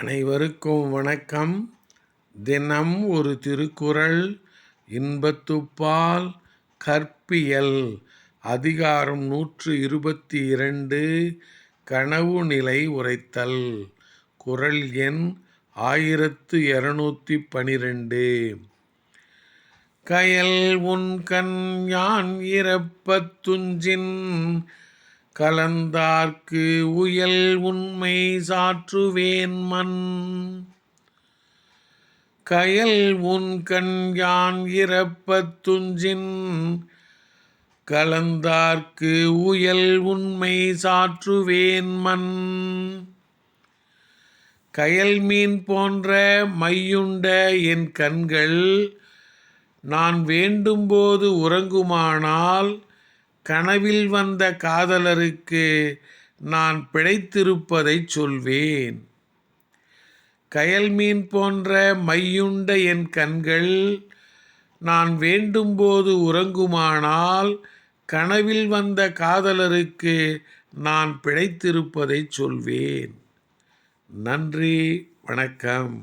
அனைவருக்கும் வணக்கம். தினம் ஒரு திருக்குறள் இன்பத்துப்பால் கற்பியல் அதிகாரம் நூற்று இருபத்தி இரண்டு கனவு நிலை உரைத்தல் குரல் எண் ஆயிரத்து இரநூத்தி பனிரெண்டு. கயல் உன் கண் யான் இறப்பத்துஞ்சின் கலந்தார்க்கு உயல் உண்மை சாற்றுவேன் மண் கயல் உன் கண் யான் இறப்பத் துஞ்சின். கலந்தார்க்கு உயல் உண்மை சாற்றுவேன் மண் கயல் மீன் போன்ற மையுண்ட என் கண்கள் நான் வேண்டும்போது உறங்குமானால் கனவில் வந்த காதலருக்கு நான் பிழைத்திருப்பதைச் சொல்வேன். கயல் மீன் போன்ற மையுண்ட என் கண்கள் நான் வேண்டும்போது உறங்குமானால் கனவில் வந்த காதலருக்கு நான் பிழைத்திருப்பதைச் சொல்வேன். நன்றி வணக்கம்.